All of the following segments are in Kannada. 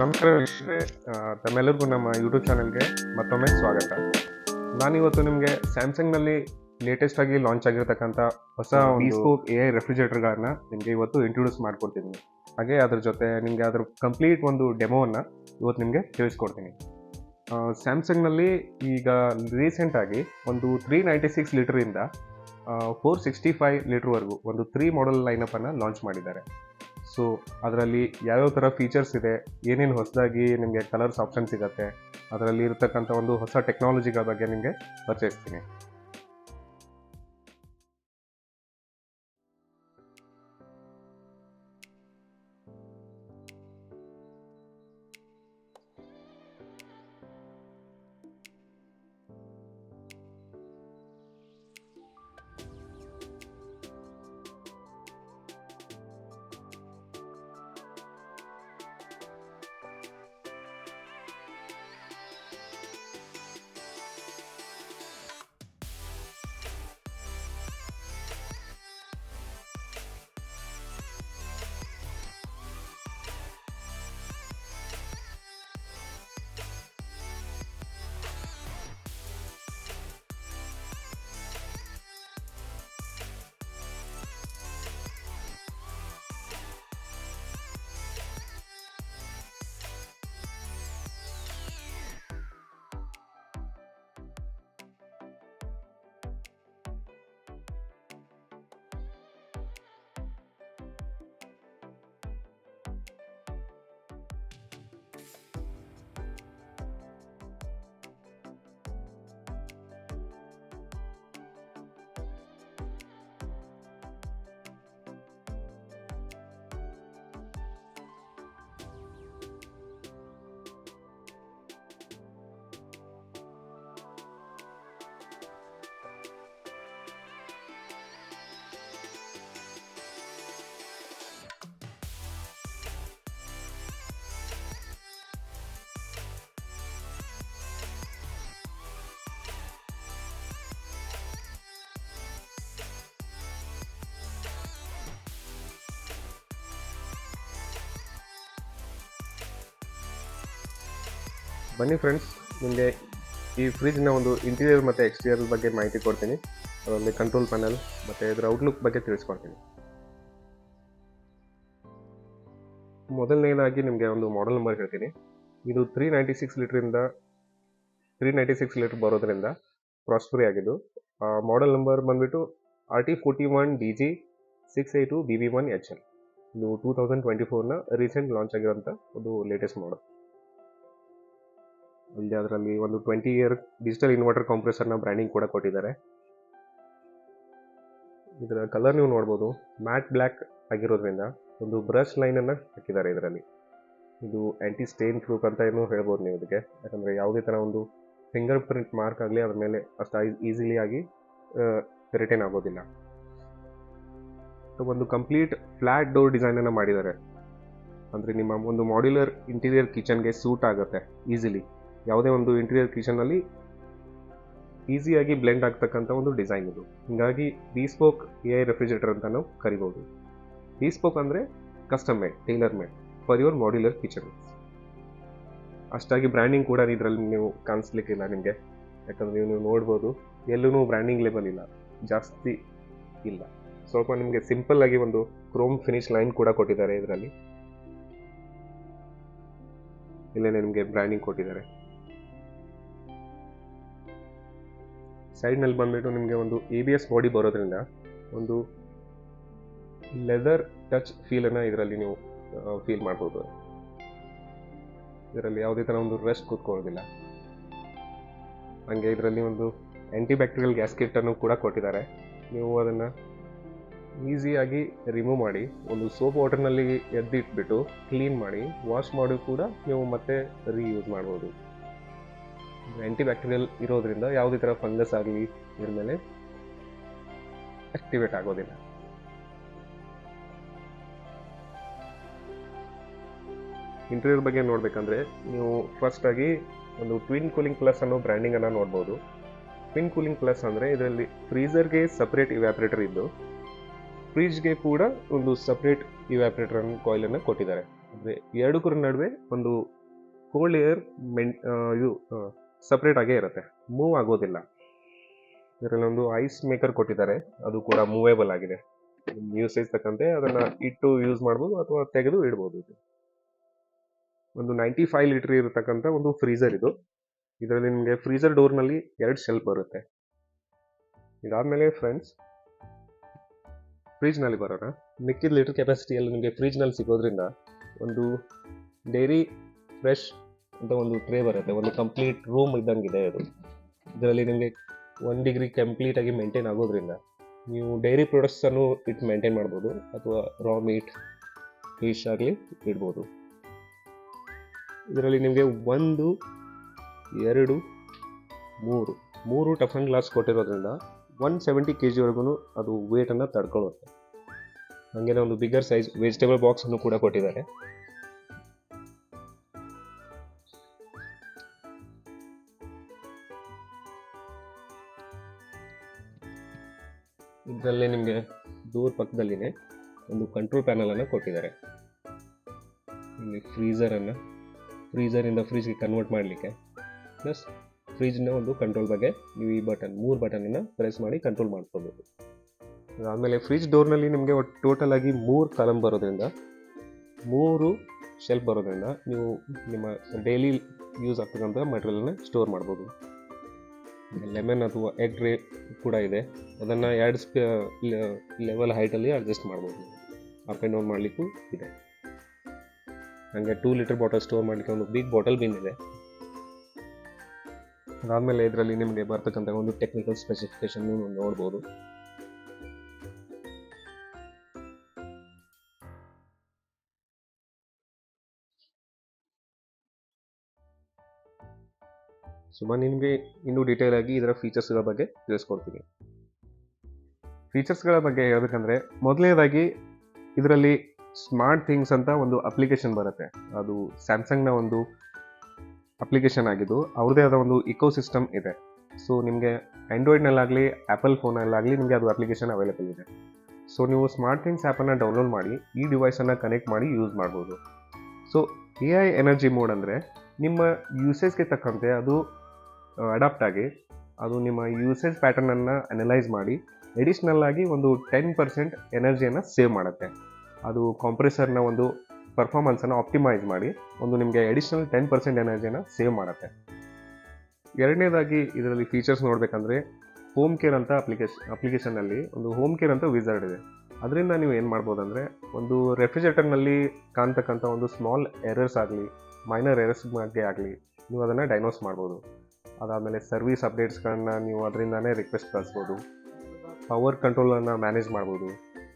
ನಮಸ್ಕಾರ ವೀಕ್ಷಕರೇ. ತಮ್ಮೆಲ್ಲರಿಗೂ ನಮ್ಮ ಯೂಟ್ಯೂಬ್ ಚಾನಲ್ಗೆ ಮತ್ತೊಮ್ಮೆ ಸ್ವಾಗತ. ನಾನಿವತ್ತು ನಿಮಗೆ ಸ್ಯಾಮ್ಸಂಗ್ನಲ್ಲಿ ಲೇಟೆಸ್ಟ್ ಆಗಿ ಲಾಂಚ್ ಆಗಿರತಕ್ಕಂಥ ಹೊಸ ಸ್ಕೋಪ್ ಎ ಐ ರೆಫ್ರಿಜರೇಟರ್ಗಳನ್ನ ನಿಮಗೆ ಇವತ್ತು ಇಂಟ್ರೊಡ್ಯೂಸ್ ಮಾಡ್ಕೊಡ್ತೀನಿ. ಹಾಗೆ ಅದ್ರ ಜೊತೆ ನಿಮಗೆ ಅದ್ರ ಕಂಪ್ಲೀಟ್ ಒಂದು ಡೆಮೋವನ್ನು ಇವತ್ತು ನಿಮಗೆ ತಿಳಿಸ್ಕೊಡ್ತೀನಿ. ಸ್ಯಾಮ್ಸಂಗ್ನಲ್ಲಿ ಈಗ ರೀಸೆಂಟಾಗಿ ಒಂದು ತ್ರೀ ನೈಂಟಿ ಸಿಕ್ಸ್ ಲೀಟ್ರಿಂದ ಫೋರ್ ಸಿಕ್ಸ್ಟಿ ಫೈವ್ ಲೀಟ್ರ್ವರೆಗೂ ಒಂದು ತ್ರೀ ಮಾಡೆಲ್ ಲೈನಪ್ಪನ್ನು ಲಾಂಚ್ ಮಾಡಿದ್ದಾರೆ. ಸೊ ಅದರಲ್ಲಿ ಯಾವ್ಯಾವ ಥರ ಫೀಚರ್ಸ್ ಇದೆ, ಏನೇನು ಹೊಸದಾಗಿ ನಿಮಗೆ ಕಲರ್ಸ್ ಆಪ್ಷನ್ ಸಿಗುತ್ತೆ ಅದರಲ್ಲಿ ಇರತಕ್ಕಂಥ ಒಂದು ಹೊಸ ಟೆಕ್ನಾಲಜಿಗಳ ಬಗ್ಗೆ ನಿಮಗೆ ಪರಿಚಯಿಸ್ತೀನಿ. ಬನ್ನಿ ಫ್ರೆಂಡ್ಸ್ ನಿಮಗೆ ಈ ಫ್ರಿಜ್ನ ಒಂದು ಇಂಟೀರಿಯರ್ ಮತ್ತು ಎಕ್ಸ್ಟೀರಿಯರ್ ಬಗ್ಗೆ ಮಾಹಿತಿ ಕೊಡ್ತೀನಿ. ಅದರಲ್ಲಿ ಕಂಟ್ರೋಲ್ ಪ್ಯಾನಲ್ ಮತ್ತು ಇದರ ಔಟ್ಲುಕ್ ಬಗ್ಗೆ ತಿಳಿಸ್ಕೊಡ್ತೀನಿ. ಮೊದಲನೇದಾಗಿ ನಿಮಗೆ ಒಂದು ಮಾಡೆಲ್ ನಂಬರ್ ಹೇಳ್ತೀನಿ. ಇದು ತ್ರೀ ನೈಂಟಿ ಸಿಕ್ಸ್ ಲೀಟ್ರಿಂದ ತ್ರೀ ನೈಂಟಿ ಸಿಕ್ಸ್ ಲೀಟ್ರ್ ಬರೋದ್ರಿಂದ ಪ್ರಾಸ್ಪರಿ ಆಗಿದ್ದು ಮಾಡೆಲ್ ನಂಬರ್ ಬಂದುಬಿಟ್ಟು R T forty one D G six eight B B one H L ಇದು ಟೂ ತೌಸಂಡ್ ಟ್ವೆಂಟಿ ಫೋರ್ನ ರೀಸೆಂಟ್ ಲಾಂಚ್ ಆಗಿರೋಂಥ ಒಂದು ಲೇಟೆಸ್ಟ್ ಮಾಡೆಲ್ ಅಲ್ಲಿ ಅದರಲ್ಲಿ ಒಂದು ಟ್ವೆಂಟಿ ಇಯರ್ ಡಿಜಿಟಲ್ ಇನ್ವರ್ಟರ್ ಕಾಂಪ್ರೆಸರ್ನ ಬ್ರ್ಯಾಂಡಿಂಗ್ ಕೂಡ ಕೊಟ್ಟಿದ್ದಾರೆ. ಇದರ ಕಲರ್ ನೀವು ನೋಡ್ಬೋದು ಮ್ಯಾಟ್ ಬ್ಲ್ಯಾಕ್ ಆಗಿರೋದ್ರಿಂದ ಒಂದು ಬ್ರಷ್ ಲೈನನ್ನು ಹಾಕಿದ್ದಾರೆ ಇದರಲ್ಲಿ. ಇದು ಆ್ಯಂಟಿ ಸ್ಟೇನ್ ಪ್ರೂಫ್ ಅಂತ ಏನು ಹೇಳ್ಬೋದು ನೀವು ಇದಕ್ಕೆ. ಯಾಕಂದರೆ ಯಾವುದೇ ಥರ ಒಂದು ಫಿಂಗರ್ ಪ್ರಿಂಟ್ ಮಾರ್ಕ್ ಆಗಲಿ ಅದ್ರ ಮೇಲೆ ಅಷ್ಟು ಈಸಿಲಿ ಆಗಿ ರಿಟೇನ್ ಆಗೋದಿಲ್ಲ. ಒಂದು ಕಂಪ್ಲೀಟ್ ಫ್ಲ್ಯಾಟ್ ಡೋರ್ ಡಿಸೈನನ್ನು ಮಾಡಿದ್ದಾರೆ. ಅಂದರೆ ನಿಮ್ಮ ಒಂದು ಮಾಡ್ಯುಲರ್ ಇಂಟೀರಿಯರ್ ಕಿಚನ್ಗೆ ಸೂಟ್ ಆಗುತ್ತೆ ಈಸಿಲಿ ಯಾವುದೇ ಒಂದು ಇಂಟೀರಿಯರ್ ಕಿಚನಲ್ಲಿ ಈಸಿಯಾಗಿ ಬ್ಲೆಂಡ್ ಆಗ್ತಕ್ಕಂಥ ಒಂದು ಡಿಸೈನ್ ಇದು. ಹೀಗಾಗಿ ಸ್ಪೋಕ್ ಎ ಐ ರೆಫ್ರಿಜರೇಟರ್ ಅಂತ ನಾವು ಕರಿಬೋದು. ಸ್ಪೋಕ್ ಅಂದರೆ custom made tailor made for your modular kitchen ಅಷ್ಟಾಗಿ ಬ್ರ್ಯಾಂಡಿಂಗ್ ಕೂಡ ಇದರಲ್ಲಿ ನೀವು ಕಾಣಿಸ್ಲಿಕ್ಕಿಲ್ಲ ನಿಮಗೆ. ಯಾಕಂದರೆ ನೀವು ನೀವು ನೋಡ್ಬೋದು ಎಲ್ಲೂ ಬ್ರ್ಯಾಂಡಿಂಗ್ ಲೆವೆಲ್ ಇಲ್ಲ, ಜಾಸ್ತಿ ಇಲ್ಲ. ಸ್ವಲ್ಪ ನಿಮಗೆ ಸಿಂಪಲ್ ಆಗಿ ಒಂದು ಕ್ರೋಮ್ ಫಿನಿಶ್ ಲೈನ್ ಕೂಡ ಕೊಟ್ಟಿದ್ದಾರೆ ಇದರಲ್ಲಿ. ಇಲ್ಲೇ ನಿಮಗೆ ಬ್ರ್ಯಾಂಡಿಂಗ್ ಕೊಟ್ಟಿದ್ದಾರೆ. ಸೈಡ್ನಲ್ಲಿ ಬಂದ್ಬಿಟ್ಟು ನಿಮಗೆ ಒಂದು ಎ ಬಿ ಎಸ್ ಬಾಡಿ ಬರೋದ್ರಿಂದ ಒಂದು ಲೆದರ್ ಟಚ್ ಫೀಲನ್ನು ಇದರಲ್ಲಿ ನೀವು ಫೀಲ್ ಮಾಡ್ಬೋದು. ಇದರಲ್ಲಿ ಯಾವುದೇ ಥರ ಒಂದು ರೆಸ್ಟ್ ಕೂತ್ಕೊಳ್ಳೋದಿಲ್ಲ. ಹಾಗೆ ಇದರಲ್ಲಿ ಒಂದು ಆ್ಯಂಟಿ ಬ್ಯಾಕ್ಟೀರಿಯಲ್ ಗ್ಯಾಸ್ಕೆಟನ್ನು ಕೂಡ ಕೊಟ್ಟಿದ್ದಾರೆ. ನೀವು ಅದನ್ನು ಈಸಿಯಾಗಿ ರಿಮೂವ್ ಮಾಡಿ, ಒಂದು ಸೋಪ್ ವಾಟರ್ನಲ್ಲಿ ಎದ್ದಿಟ್ಬಿಟ್ಟು ಕ್ಲೀನ್ ಮಾಡಿ ವಾಶ್ ಮಾಡಿ ಕೂಡ ನೀವು ಮತ್ತೆ ರೀಯೂಸ್ ಮಾಡ್ಬೋದು. ಆ್ಯಂಟಿ ಬ್ಯಾಕ್ಟೀರಿಯಲ್ ಇರೋದ್ರಿಂದ ಯಾವುದೇ ಥರ ಫಂಗಸ್ ಆಗಲಿ ಇದ್ರ ಮೇಲೆ ಆಕ್ಟಿವೇಟ್ ಆಗೋದಿಲ್ಲ. ಇಂಟೀರಿಯರ್ ಬಗ್ಗೆ ನೋಡಬೇಕಂದ್ರೆ ನೀವು ಫಸ್ಟ್ ಆಗಿ ಒಂದು ಟ್ವಿನ್ ಕೂಲಿಂಗ್ ಪ್ಲಸ್ ಅನ್ನೋ ಬ್ರ್ಯಾಂಡಿಂಗ್ ಅನ್ನ ನೋಡ್ಬೋದು. ಟ್ವಿನ್ ಕೂಲಿಂಗ್ ಪ್ಲಸ್ ಅಂದರೆ ಇದರಲ್ಲಿ ಫ್ರೀಸರ್ಗೆ ಸಪ್ರೇಟ್ ಇವ್ಯಾಪ್ರೇಟರ್ ಇದ್ದು ಫ್ರಿಜ್ಗೆ ಕೂಡ ಒಂದು ಸಪ್ರೇಟ್ ಇವ್ಯಾಪ್ರೇಟರ್ ಕಾಯಿಲನ್ನು ಕೊಟ್ಟಿದ್ದಾರೆ. ಅಂದರೆ ಎರಡಕ್ಕೂ ನಡುವೆ ಒಂದು ಕೋಲ್ಡ್ ಏರ್ ಮೆನ್ ಇದು ಸಪ್ರೇಟ್ ಆಗೇ ಇರುತ್ತೆ. ಮೂವ್ ಆಗೋದಿಲ್ಲ. ಇದರಲ್ಲಿ ಒಂದು ಐಸ್ ಮೇಕರ್ ಕೊಟ್ಟಿದ್ದಾರೆ. ಅದು ಕೂಡ ಮೂವೇಬಲ್ ಆಗಿದೆ. ಯೂಸೇಜ್ ತಕ್ಕಂತೆ ಅದನ್ನ ಇಟ್ಟು ಯೂಸ್ ಮಾಡ್ಬೋದು ಅಥವಾ ತೆಗೆದು ಇಡ್ಬೋದು ಇದು. ಒಂದು ನೈಂಟಿ ಫೈವ್ ಲೀಟರ್ ಇರತಕ್ಕಂಥ ಒಂದು ಫ್ರೀಸರ್ ಇದು. ಇದರಲ್ಲಿ ನಿಮಗೆ ಫ್ರೀಸರ್ ಡೋರ್ನಲ್ಲಿ ಎರಡು ಶೆಲ್ಫ್ ಬರುತ್ತೆ. ಇದಾದ್ಮೇಲೆ ಫ್ರೆಂಡ್ಸ್ ಫ್ರಿಜ್ನಲ್ಲಿ ಬರೋಣ. ಮಿಕ್ಕಿದ ಲೀಟರ್ ಕೆಪಾಸಿಟಿಯಲ್ಲಿ ನಿಮಗೆ ಫ್ರಿಜ್ನಲ್ಲಿ ಸಿಗೋದ್ರಿಂದ ಒಂದು ಡೈರಿ ಫ್ರೆಶ್ ಅಂತ ಒಂದು ಟ್ರೇ ಬರುತ್ತೆ, ಒಂದು ಕಂಪ್ಲೀಟ್ ರೂಮ್ ಇದ್ದಂಗಿದೆ ಅದು. ಇದರಲ್ಲಿ ನಿಮಗೆ ಒನ್ ಡಿಗ್ರಿ ಕಂಪ್ಲೀಟಾಗಿ ಮೇಂಟೈನ್ ಆಗೋದ್ರಿಂದ ನೀವು ಡೈರಿ ಪ್ರಾಡಕ್ಟ್ಸನ್ನು ಇಟ್ಟು ಮೇಂಟೈನ್ ಮಾಡ್ಬೋದು, ಅಥವಾ ರಾ ಮೀಟ್ ಫಿಶ್ ಆಗಲಿ ಇಡ್ಬೋದು. ಇದರಲ್ಲಿ ನಿಮಗೆ ಒಂದು, ಎರಡು, ಮೂರು ಮೂರು ಟಫನ್ ಗ್ಲಾಸ್ ಕೊಟ್ಟಿರೋದ್ರಿಂದ ಒನ್ ಸೆವೆಂಟಿ ಕೆ ಜಿವರೆಗೂ ಅದು ವೇಟನ್ನು ತಡ್ಕೊಳ್ಳುತ್ತೆ. ಹಾಗೇನೆ ಒಂದು ಬಿಗ್ಗರ್ ಸೈಜ್ ವೆಜಿಟೇಬಲ್ ಬಾಕ್ಸನ್ನು ಕೂಡ ಕೊಟ್ಟಿದ್ದಾರೆ. ಇದರಲ್ಲಿ ನಿಮಗೆ ಡೋರ್ ಪಕ್ಕದಲ್ಲಿನೇ ಒಂದು ಕಂಟ್ರೋಲ್ ಪ್ಯಾನಲನ್ನು ಕೊಟ್ಟಿದ್ದಾರೆ. ಇಲ್ಲಿ ಫ್ರೀಸರನ್ನು ಫ್ರೀಸರಿಂದ ಫ್ರಿಜ್ಗೆ ಕನ್ವರ್ಟ್ ಮಾಡಲಿಕ್ಕೆ. ಪ್ಲಸ್ ಫ್ರಿಜ್ನ ಒಂದು ಕಂಟ್ರೋಲ್ ಬಗ್ಗೆ ನೀವು ಈ ಬಟನ್ ಮೂರು ಬಟನನ್ನು ಪ್ರೆಸ್ ಮಾಡಿ ಕಂಟ್ರೋಲ್ ಮಾಡ್ಕೋಬೋದು ಆಮೇಲೆ ಫ್ರಿಜ್ ಡೋರ್ನಲ್ಲಿ ನಿಮಗೆ ಟೋಟಲ್ ಆಗಿ ಮೂರು ಕಾಲಮ್ ಬರೋದ್ರಿಂದ, ಮೂರು ಶೆಲ್ಫ್ ಬರೋದ್ರಿಂದ ನೀವು ನಿಮ್ಮ ಡೈಲಿ ಯೂಸ್ ಆಗ್ತಕ್ಕಂಥ ಮಟೀರಿಯಲ್ನ ಸ್ಟೋರ್ ಮಾಡ್ಬೋದು. ಲೆಮನ್ ಅಥವಾ ಎಗ್ ರೇ ಕೂಡ ಇದೆ. ಅದನ್ನು ಎರಡು ಸ್ಪ ಲೆವೆಲ್ ಹೈಟಲ್ಲಿ ಅಡ್ಜಸ್ಟ್ ಮಾಡ್ಬೋದು. ಅಪ್ ಆ್ಯಂಡ್ ಡೌನ್ ಮಾಡಲಿಕ್ಕೂ ಇದೆ. ಹಾಗೆ ಟೂ ಲೀಟರ್ ಬಾಟಲ್ ಸ್ಟೋರ್ ಮಾಡಲಿಕ್ಕೆ ಒಂದು ಬಿಗ್ ಬಾಟಲ್ ಬಿನ್ ಇದೆ. ಅದಾದಮೇಲೆ ಇದರಲ್ಲಿ ನಿಮಗೆ ಬರ್ತಕ್ಕಂಥ ಒಂದು ಟೆಕ್ನಿಕಲ್ ಸ್ಪೆಸಿಫಿಕೇಶನ್ ನೋಡ್ಬೋದು. ಸುಮ್ಮ ನಿಮಗೆ ಇನ್ನೂ ಡೀಟೇಲ್ ಆಗಿ ಇದರ ಫೀಚರ್ಸ್ಗಳ ಬಗ್ಗೆ ತಿಳಿಸ್ಕೊಡ್ತೀನಿ. ಫೀಚರ್ಸ್ಗಳ ಬಗ್ಗೆ ಹೇಳಬೇಕಂದ್ರೆ, ಮೊದಲನೇದಾಗಿ ಇದರಲ್ಲಿ ಸ್ಮಾರ್ಟ್ ಥಿಂಗ್ಸ್ ಅಂತ ಒಂದು ಅಪ್ಲಿಕೇಶನ್ ಬರುತ್ತೆ. ಅದು ಸ್ಯಾಮ್ಸಂಗ್ನ ಒಂದು ಅಪ್ಲಿಕೇಶನ್ ಆಗಿದ್ದು, ಅವ್ರದ್ದೇ ಆದ ಒಂದು ಇಕೋ ಸಿಸ್ಟಮ್ ಇದೆ. ಸೊ ನಿಮಗೆ ಆ್ಯಂಡ್ರಾಯ್ಡ್ನಲ್ಲಾಗಲಿ ಆ್ಯಪಲ್ ಫೋನಲ್ಲಾಗಲಿ ನಿಮಗೆ ಅದು ಅಪ್ಲಿಕೇಶನ್ ಅವೈಲೇಬಲ್ ಇದೆ. ಸೊ ನೀವು ಸ್ಮಾರ್ಟ್ ಥಿಂಗ್ಸ್ ಆ್ಯಪನ್ನು ಡೌನ್ಲೋಡ್ ಮಾಡಿ, ಈ ಡಿವೈಸನ್ನು ಕನೆಕ್ಟ್ ಮಾಡಿ ಯೂಸ್ ಮಾಡ್ಬೋದು. So A I energy mode ಅಂದರೆ ನಿಮ್ಮ ಯೂಸೇಜ್ಗೆ ತಕ್ಕಂತೆ ಅದು ಅಡಾಪ್ಟ್ ಆಗಿ ಅದು ನಿಮ್ಮ ಯೂಸೇಜ್ ಪ್ಯಾಟರ್ನನ್ನು ಅನಲೈಸ್ ಮಾಡಿ ಎಡಿಷ್ನಲ್ ಆಗಿ ಒಂದು ಟೆನ್ ಪರ್ಸೆಂಟ್ ಎನರ್ಜಿಯನ್ನು ಸೇವ್ ಮಾಡುತ್ತೆ. ಅದು ಕಾಂಪ್ರೆಸರ್ನ ಒಂದು ಪರ್ಫಾರ್ಮೆನ್ಸನ್ನು ಆಪ್ಟಿಮೈಸ್ ಮಾಡಿ ಒಂದು ನಿಮಗೆ ಎಡಿಷ್ನಲ್ ಟೆನ್ ಪರ್ಸೆಂಟ್ ಎನರ್ಜಿಯನ್ನು ಸೇವ್ ಮಾಡುತ್ತೆ. ಎರಡನೇದಾಗಿ ಇದರಲ್ಲಿ ಫೀಚರ್ಸ್ ನೋಡಬೇಕಂದ್ರೆ ಹೋಮ್ ಕೇರ್ ಅಂತ ಅಪ್ಲಿಕೇಶನ್ ಅಪ್ಲಿಕೇಶನಲ್ಲಿ ಒಂದು ಹೋಮ್ ಕೇರ್ ಅಂತ ವಿಸರ್ಡ್ ಇದೆ. ಅದರಿಂದ ನೀವು ಏನು ಮಾಡ್ಬೋದಂದರೆ ಒಂದು ರೆಫ್ರಿಜರೇಟರ್ನಲ್ಲಿ ಕಾಣ್ತಕ್ಕಂಥ ಒಂದು ಸ್ಮಾಲ್ ಎರರ್ಸ್ ಆಗಲಿ ಮೈನರ್ ಎರರ್ಸ್ ಬಗ್ಗೆ ಆಗಲಿ, ನೀವು ಅದನ್ನು ಡೈನೋಸ್ ಮಾಡ್ಬೋದು. ಅದಾದಮೇಲೆ ಸರ್ವಿಸ್ ಅಪ್ಡೇಟ್ಸ್ಗಳನ್ನ ನೀವು ಅದರಿಂದನೇ ರಿಕ್ವೆಸ್ಟ್ ಕಳಿಸ್ಬೋದು. ಪವರ್ ಕಂಟ್ರೋಲನ್ನು ಮ್ಯಾನೇಜ್ ಮಾಡ್ಬೋದು.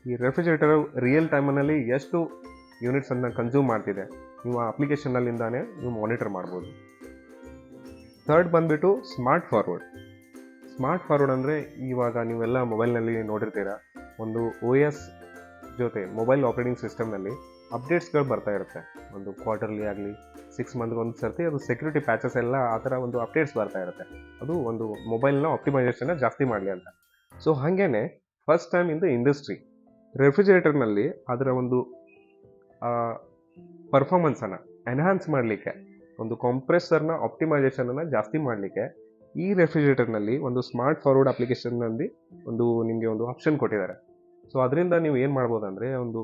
ಈ ರೆಫ್ರಿಜರೇಟರ್ ರಿಯಲ್ ಟೈಮಲ್ಲಿ ಎಷ್ಟು ಯೂನಿಟ್ಸನ್ನು ಕನ್ಸ್ಯೂಮ್ ಮಾಡ್ತಿದೆ ನೀವು ಆ ಅಪ್ಲಿಕೇಶನ್ನಲ್ಲಿಂದಾನೇ ನೀವು ಮಾನಿಟರ್ ಮಾಡ್ಬೋದು. ಥರ್ಡ್ ಬಂದುಬಿಟ್ಟು ಸ್ಮಾರ್ಟ್ ಫಾರ್ವರ್ಡ್ ಸ್ಮಾರ್ಟ್ ಫಾರ್ವರ್ಡ್ ಅಂದರೆ ಇವಾಗ ನೀವೆಲ್ಲ ಮೊಬೈಲ್ನಲ್ಲಿ ನೋಡಿರ್ತೀರ, ಒಂದು ಓ ಎಸ್ ಜೊತೆ ಮೊಬೈಲ್ ಆಪ್ರೇಟಿಂಗ್ ಸಿಸ್ಟಮ್ನಲ್ಲಿ ಅಪ್ಡೇಟ್ಸ್ಗಳು ಬರ್ತಾ ಇರುತ್ತೆ. ಒಂದು ಕ್ವಾರ್ಟರ್ಲಿ ಆಗಲಿ ಸಿಕ್ಸ್ ಮಂತ್ಗೆ ಒಂದು ಸರ್ತಿ ಅದು ಸೆಕ್ಯೂರಿಟಿ ಪ್ಯಾಚಸ್ ಎಲ್ಲ ಆ ಥರ ಒಂದು ಅಪ್ಡೇಟ್ಸ್ ಬರ್ತಾ ಇರುತ್ತೆ. ಅದು ಒಂದು ಮೊಬೈಲ್ನ ಆಪ್ಟಿಮೈಸೇಷನ್ನ ಜಾಸ್ತಿ ಮಾಡಲಿ ಅಂತ. ಸೊ ಹಾಗೇನೆ first time in the industry ರೆಫ್ರಿಜರೇಟರ್ನಲ್ಲಿ ಅದರ ಒಂದು ಪರ್ಫಾರ್ಮೆನ್ಸನ್ನು ಎನ್ಹಾನ್ಸ್ ಮಾಡಲಿಕ್ಕೆ, ಒಂದು ಕಾಂಪ್ರೆಸರ್ನ ಆಪ್ಟಿಮೈಸೇಷನನ್ನು ಜಾಸ್ತಿ ಮಾಡಲಿಕ್ಕೆ ಈ ರೆಫ್ರಿಜರೇಟರ್ನಲ್ಲಿ ಒಂದು ಸ್ಮಾರ್ಟ್ ಫಾರ್ವರ್ಡ್ ಅಪ್ಲಿಕೇಶನ್ನಲ್ಲಿ ಒಂದು ನಿಮಗೆ ಒಂದು ಆಪ್ಷನ್ ಕೊಟ್ಟಿದ್ದಾರೆ. ಸೊ ಅದರಿಂದ ನೀವು ಏನು ಮಾಡ್ಬೋದು ಅಂದರೆ ಒಂದು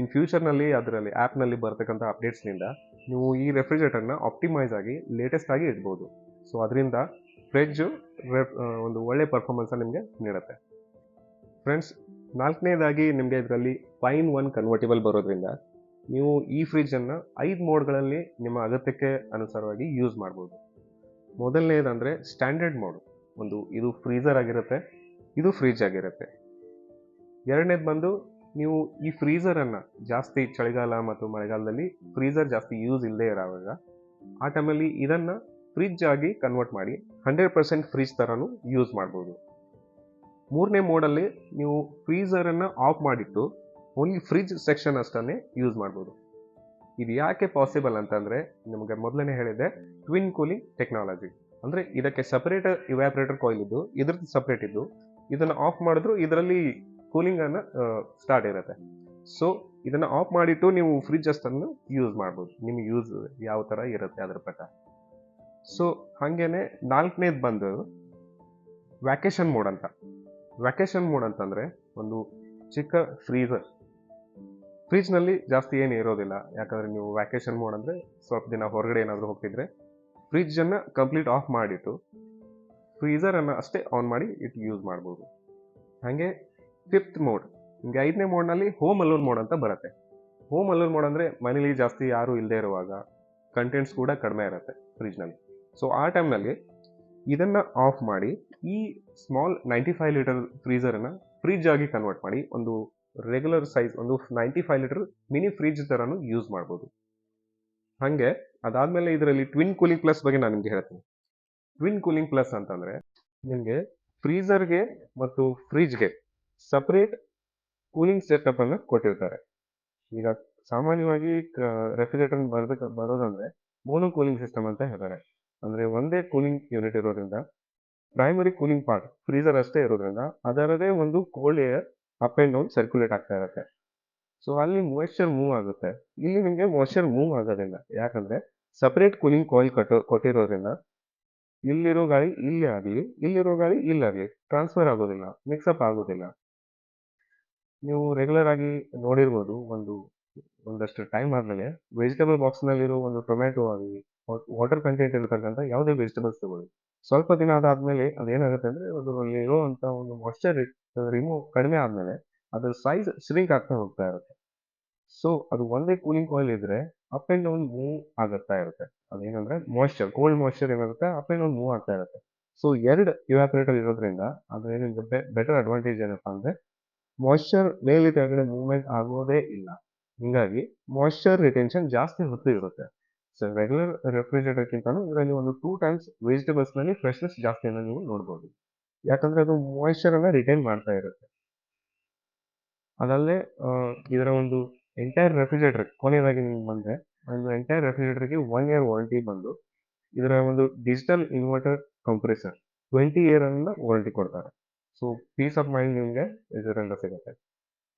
ಇನ್ ಫ್ಯೂಚರ್ನಲ್ಲಿ ಅದರಲ್ಲಿ ಆ್ಯಪ್ನಲ್ಲಿ ಬರ್ತಕ್ಕಂಥ ಅಪ್ಡೇಟ್ಸ್ನಿಂದ ನೀವು ಈ ರೆಫ್ರಿಜರೇಟರ್ನ ಆಪ್ಟಿಮೈಸ್ ಆಗಿ ಲೇಟೆಸ್ಟ್ ಆಗಿ ಇಡ್ಬೋದು. ಸೊ ಅದರಿಂದ ಫ್ರಿಡ್ಜು ಒಂದು ಒಳ್ಳೆ ಪರ್ಫಾರ್ಮೆನ್ಸನ್ನು ನಿಮಗೆ ನೀಡುತ್ತೆ. ಫ್ರೆಂಡ್ಸ್ ನಾಲ್ಕನೇದಾಗಿ ನಿಮಗೆ ಇದರಲ್ಲಿ ಫೈನ್ ಒನ್ ಕನ್ವರ್ಟಿಬಲ್ ಬರೋದ್ರಿಂದ ನೀವು ಈ ಫ್ರಿಜ್ಜನ್ನು ಐದು ಮೋಡ್ಗಳಲ್ಲಿ ನಿಮ್ಮ ಅಗತ್ಯಕ್ಕೆ ಅನುಸಾರವಾಗಿ ಯೂಸ್ ಮಾಡ್ಬೋದು. ಮೊದಲನೇದಂದರೆ ಸ್ಟ್ಯಾಂಡರ್ಡ್ ಮೋಡ್ ಒಂದು ಇದು ಫ್ರೀಸರ್ ಆಗಿರುತ್ತೆ, ಇದು ಫ್ರಿಜ್ ಆಗಿರುತ್ತೆ. ಎರಡನೇದು ಬಂದು ನೀವು ಈ ಫ್ರೀಸರನ್ನು ಜಾಸ್ತಿ ಚಳಿಗಾಲ ಮತ್ತು ಮಳೆಗಾಲದಲ್ಲಿ ಫ್ರೀಸರ್ ಜಾಸ್ತಿ ಯೂಸ್ ಇಲ್ಲದೆ ಇರೋವಾಗ, ಆ ಟೈಮಲ್ಲಿ ಇದನ್ನು ಫ್ರಿಜ್ ಆಗಿ ಕನ್ವರ್ಟ್ ಮಾಡಿ ಹಂಡ್ರೆಡ್ ಪರ್ಸೆಂಟ್ ಫ್ರಿಜ್ ಥರನೂ ಯೂಸ್ ಮಾಡ್ಬೋದು. ಮೂರನೇ ಮೋಡಲ್ಲಿ ನೀವು ಫ್ರೀಸರನ್ನು ಆಫ್ ಮಾಡಿಟ್ಟು ಓನ್ಲಿ ಫ್ರಿಜ್ ಸೆಕ್ಷನ್ ಅಷ್ಟನ್ನೇ ಯೂಸ್ ಮಾಡ್ಬೋದು. ಇದು ಯಾಕೆ ಪಾಸಿಬಲ್ ಅಂತಂದರೆ ನಿಮಗೆ ಮೊದಲನೇ ಹೇಳಿದೆ ಟ್ವಿನ್ ಕೂಲಿಂಗ್ ಟೆಕ್ನಾಲಜಿ ಅಂದರೆ ಇದಕ್ಕೆ ಸಪರೇಟ್ ಇವ್ಯಾಪ್ರೇಟರ್ ಕಾಯಿಲ್ ಇದ್ದು, ಇದ್ರದ್ದು ಸಪ್ರೇಟ್ ಇದ್ದು, ಇದನ್ನು ಆಫ್ ಮಾಡಿದ್ರು ಇದರಲ್ಲಿ ಕೂಲಿಂಗನ್ನು ಸ್ಟಾರ್ಟ್ ಇರುತ್ತೆ. ಸೊ ಇದನ್ನ ಆಫ್ ಮಾಡಿಟ್ಟು ನೀವು ಫ್ರಿಜ್ ಅಷ್ಟನ್ನು ಯೂಸ್ ಮಾಡ್ಬೋದು. ನಿಮ್ಗೆ ಯೂಸ್ ಯಾವ ಥರ ಇರುತ್ತೆ ಅದ್ರ ಪ್ರಕಾರ. ಸೊ ಹಾಗೇನೆ ನಾಲ್ಕನೇದು ಬಂದು ವ್ಯಾಕೇಶನ್ ಮೋಡ್ ಅಂತ. ವ್ಯಾಕೇಷನ್ ಮೋಡ್ ಅಂತಂದ್ರೆ ಒಂದು ಚಿಕ್ಕ ಫ್ರೀಸರ್ ಫ್ರಿಜ್ನಲ್ಲಿ ಜಾಸ್ತಿ ಏನು ಇರೋದಿಲ್ಲ. ಯಾಕಂದ್ರೆ ನೀವು ವ್ಯಾಕೇಶನ್ ಮೋಡ್ ಅಂದ್ರೆ ಸ್ವಲ್ಪ ದಿನ ಹೊರಗಡೆ ಏನಾದರೂ ಹೋಗ್ತಿದ್ರೆ ಫ್ರಿಜ್ ಅನ್ನ ಕಂಪ್ಲೀಟ್ ಆಫ್ ಮಾಡಿಟ್ಟು ಫ್ರೀಜರ್ ಅನ್ನ ಅಷ್ಟೇ ಆನ್ ಮಾಡಿ ಇಟ್ಟು ಯೂಸ್ ಮಾಡ್ಬೋದು. ಹಾಗೆ ಫಿಫ್ತ್ ಮೋಡ್ ನಿಮಗೆ ಐದನೇ ಮೋಡ್ನಲ್ಲಿ ಹೋಮ್ ಅಲೋನ್ ಮೋಡ್ ಅಂತ ಬರುತ್ತೆ. ಹೋಮ್ ಅಲೋನ್ ಮೋಡ್ ಅಂದರೆ ಮನೇಲಿ ಜಾಸ್ತಿ ಯಾರೂ ಇಲ್ಲದೆ ಇರುವಾಗ ಕಂಟೆಂಟ್ಸ್ ಕೂಡ ಕಡಿಮೆ ಇರುತ್ತೆ ಫ್ರಿಜ್ನಲ್ಲಿ ಸೊ ಆ ಟೈಮ್ನಲ್ಲಿ ಇದನ್ನು ಆಫ್ ಮಾಡಿ ಈ ಸ್ಮಾಲ್ ನೈಂಟಿ ಫೈವ್ ಲೀಟರ್ ಫ್ರೀಝರನ್ನು ಫ್ರಿಜ್ ಆಗಿ ಕನ್ವರ್ಟ್ ಮಾಡಿ ಒಂದು ರೆಗ್ಯುಲರ್ ಸೈಜ್ ಒಂದು ninety five litre mini fridge ಥರನೂ ಯೂಸ್ ಮಾಡ್ಬೋದು. ಹಾಗೆ ಅದಾದಮೇಲೆ ಇದರಲ್ಲಿ ಟ್ವಿನ್ ಕೂಲಿಂಗ್ ಪ್ಲಸ್ ಬಗ್ಗೆ ನಾನು ನಿಮಗೆ ಹೇಳ್ತೀನಿ. ಟ್ವಿನ್ ಕೂಲಿಂಗ್ ಪ್ಲಸ್ ಅಂತಂದರೆ ನಿಮಗೆ ಫ್ರೀಝರ್ಗೆ ಮತ್ತು ಫ್ರಿಜ್ಗೆ ಸಪರೇಟ್ ಕೂಲಿಂಗ್ ಸೆಟಪ್ ಅನ್ನು ಕೊಟ್ಟಿರ್ತಾರೆ. ಈಗ ಸಾಮಾನ್ಯವಾಗಿ ರೆಫ್ರಿಜರೇಟರ್ ಬರೋದಕ್ಕೆ ಬರೋದಂದ್ರೆ ಮೋನೋ ಕೂಲಿಂಗ್ ಸಿಸ್ಟಮ್ ಅಂತ ಹೇಳ್ತಾರೆ. ಅಂದ್ರೆ ಒಂದೇ ಕೂಲಿಂಗ್ ಯೂನಿಟ್ ಇರೋದ್ರಿಂದ ಪ್ರೈಮರಿ ಕೂಲಿಂಗ್ ಪಾರ್ಟ್ ಫ್ರೀಸರ್ ಅಷ್ಟೇ ಇರೋದ್ರಿಂದ ಅದರದೇ ಒಂದು cold air up and down circulate ಆಗ್ತಾ ಇರುತ್ತೆ. ಸೊ ಅಲ್ಲಿ ಮಾಯ್ಶ್ಚರ್ ಮೂವ್ ಆಗುತ್ತೆ. ಇಲ್ಲಿ ನಿಮಗೆ ಮಾಯ್ಶ್ಚರ್ ಮೂವ್ ಆಗೋದಿಲ್ಲ. ಯಾಕಂದ್ರೆ ಸಪ್ರೇಟ್ ಕೂಲಿಂಗ್ ಕಾಯಿಲ್ ಕಟ್ಟೋ, ಕೊಟ್ಟಿರೋದ್ರಿಂದ ಇಲ್ಲಿರೋ ಗಾಳಿ ಇಲ್ಲಿ ಆಗಲಿ, ಇಲ್ಲಿರೋ ಗಾಳಿ ಇಲ್ಲಾಗಲಿ ಟ್ರಾನ್ಸ್ಫರ್ ಆಗೋದಿಲ್ಲ ಮಿಕ್ಸಪ್ ಆಗೋದಿಲ್ಲ. ನೀವು ರೆಗ್ಯುಲರ್ ಆಗಿ ನೋಡಿರ್ಬೋದು ಒಂದು, ಒಂದಷ್ಟು ಟೈಮ್ ಆದ್ಮೇಲೆ ವೆಜಿಟೇಬಲ್ ಬಾಕ್ಸ್ನಲ್ಲಿರೋ ಒಂದು ಟೊಮ್ಯಾಟೊ ಆಗಲಿ ವಾಟರ್ ಕಂಟೆಂಟ್ ಇರತಕ್ಕಂಥ ಯಾವುದೇ ವೆಜಿಟೇಬಲ್ಸ್ ತಗೊಳ್ಳಿ. ಸ್ವಲ್ಪ ದಿನ ಅದಾದ್ಮೇಲೆ ಅದೇನಾಗುತ್ತೆ ಅಂದ್ರೆ ಅದರಲ್ಲಿ ಇರುವಂತ ಒಂದು ಮಾಯ್ಶ್ಚರ್ ರಿಮೂವ್ ಕಡಿಮೆ ಆದ್ಮೇಲೆ ಅದ್ರ ಸೈಜ್ ಶ್ರಿಂಕ್ ಆಗ್ತಾ ಹೋಗ್ತಾ ಇರುತ್ತೆ. ಸೊ ಅದು ಒಂದೇ ಕೂಲಿಂಗ್ ಕಾಯಿಲ್ ಇದ್ರೆ ಅಪ್ ಅಂಡ್ ಡೌನ್ ಮೂವ್ ಆಗುತ್ತಾ ಇರುತ್ತೆ. ಅದೇನಂದ್ರೆ ಮಾಯ್ಶ್ಚರ್ ಕೋಲ್ಡ್ ಮಾಯ್ಶ್ಚರ್ ಏನಾಗುತ್ತೆ ಅಪ್ ಅಂಡ್ ಡೌನ್ ಮೂವ್ ಆಗ್ತಾ ಇರುತ್ತೆ. ಸೊ ಎರಡು ಇವ್ಯಾಪರೇಟರ್ ಇರೋದ್ರಿಂದ ಅದೇನಿದೆ ಬೆಟರ್ ಅಡ್ವಾಂಟೇಜ್ ಏನಪ್ಪಾ ಅಂದ್ರೆ ಮಾಯ್ಶ್ಚರ್ ಮೇಲೆ ಕೆಳಗಡೆ ಮೂವ್ಮೆಂಟ್ ಆಗೋದೇ ಇಲ್ಲ. ಹಿಂಗಾಗಿ ಮಾಯ್ಶ್ಚರ್ ರಿಟೆನ್ಷನ್ ಜಾಸ್ತಿ ಹೊತ್ತು ಇರುತ್ತೆ. ಸೊ ರೆಗ್ಯುಲರ್ ರೆಫ್ರಿಜರೇಟರ್ಗಿಂತನೂ ಇದರಲ್ಲಿ ಒಂದು ಟೂ ಟೈಮ್ಸ್ ವೆಜಿಟೇಬಲ್ಸ್ನಲ್ಲಿ ಫ್ರೆಶ್ನೆಸ್ ಜಾಸ್ತಿಯನ್ನು ನೀವು ನೋಡ್ಬೋದು. ಯಾಕಂದ್ರೆ ಅದು ಮಾಯಶ್ಚರ್ ಅನ್ನ ರಿಟೈನ್ ಮಾಡ್ತಾ ಇರುತ್ತೆ. ಅದಲ್ಲೇ ಇದರ ಒಂದು ಎಂಟೈರ್ ರೆಫ್ರಿಜರೇಟರ್ ಕೊನೆಯದಾಗಿ ನಿಮ್ಗೆ ಬಂದ್ರೆ, ಒಂದು ಎಂಟೈರ್ ರೆಫ್ರಿಜರೇಟರ್ಗೆ ಒನ್ ಇಯರ್ ವಾರಂಟಿ ಬಂದು, ಇದರ ಒಂದು digital inverter compressor twenty year ಅನ್ನ ವಾರಂಟಿ ಕೊಡ್ತಾರೆ. ಸೊ ಪೀಸ್ ಆಫ್ ಮೈಂಡ್ ನಿಮಗೆ ಇದರಿಂದ ಸಿಗುತ್ತೆ.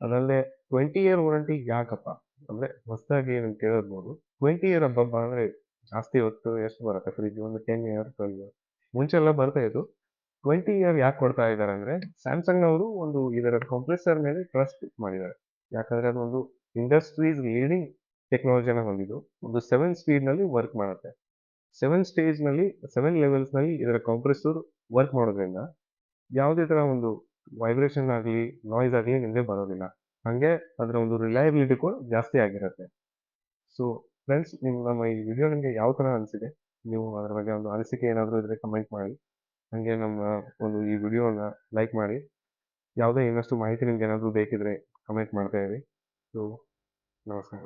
ಅದರಲ್ಲೇ ಟ್ವೆಂಟಿ ಇಯರ್ ವಾರಂಟಿ ಯಾಕಪ್ಪ? ಅಂದರೆ ಹೊಸದಾಗಿ ನೀವು ಕೇಳಿರ್ಬೋದು ಟ್ವೆಂಟಿ ಇಯರ್ ಹಬ್ಬ ಅಂದರೆ ಜಾಸ್ತಿ ಹೊತ್ತು ಎಷ್ಟು ಬರುತ್ತೆ? ಫ್ರಿಜ್ ಒಂದು ಟೆನ್ ಇಯರ್ ಟ್ವೆಲ್ ಇಯರ್ ಮುಂಚೆ ಎಲ್ಲ ಬರ್ತಾ ಇದ್ದು ಟ್ವೆಂಟಿ ಇಯರ್ ಯಾಕೆ ಕೊಡ್ತಾ ಇದ್ದಾರೆ ಅಂದರೆ ಸ್ಯಾಮ್ಸಂಗ್ ಅವರು ಒಂದು ಇದರ ಕಂಪ್ರೆಸರ್ ಮೇಲೆ ಟ್ರಸ್ಟ್ ಮಾಡಿದ್ದಾರೆ. ಯಾಕಂದರೆ ಅದೊಂದು ಇಂಡಸ್ಟ್ರೀಸ್ ಲೀಡಿಂಗ್ ಟೆಕ್ನಾಲಜಿನ ಹೊಂದಿದ್ದು. ಒಂದು ಸೆವೆನ್ ಸ್ಪೀಡ್ನಲ್ಲಿ ವರ್ಕ್ ಮಾಡುತ್ತೆ. ಸೆವೆನ್ ಸ್ಟೇಜ್ನಲ್ಲಿ ಸೆವೆನ್ ಲೆವೆಲ್ಸ್ನಲ್ಲಿ ಇದರ ಕಂಪ್ರೆಸರ್ ವರ್ಕ್ ಮಾಡೋದ್ರಿಂದ ಯಾವುದೇ ಥರ ಒಂದು ವೈಬ್ರೇಷನ್ ಆಗಲಿ ನಾಯ್ಸ್ ಆಗಲಿ ನಿಮಗೆ ಬರೋದಿಲ್ಲ. ಹಾಗೆ ಅದರ ಒಂದು ರಿಲಯಬಿಲಿಟಿ ಕೂಡ ಜಾಸ್ತಿ ಆಗಿರುತ್ತೆ. ಸೊ ಫ್ರೆಂಡ್ಸ್ ನಿಮ್ಮ ನಮ್ಮ ಈ ವಿಡಿಯೋ ನಿಮಗೆ ಯಾವ ಥರ ಅನಿಸಿದೆ? ನೀವು ಅದರ ಬಗ್ಗೆ ಒಂದು ಅನಿಸಿಕೆ ಏನಾದರೂ ಇದ್ರೆ ಕಮೆಂಟ್ ಮಾಡಿ. ಹಾಗೆ ನಮ್ಮ ಒಂದು ಈ ವಿಡಿಯೋನ ಲೈಕ್ ಮಾಡಿ. ಯಾವುದೇ ಇನ್ನಷ್ಟು ಮಾಹಿತಿ ನಿಮ್ಗೆ ಏನಾದರೂ ಬೇಕಿದ್ರೆ ಕಮೆಂಟ್ ಮಾಡ್ತಾ ಇರಿ. ಸೊ ನಮಸ್ಕಾರ.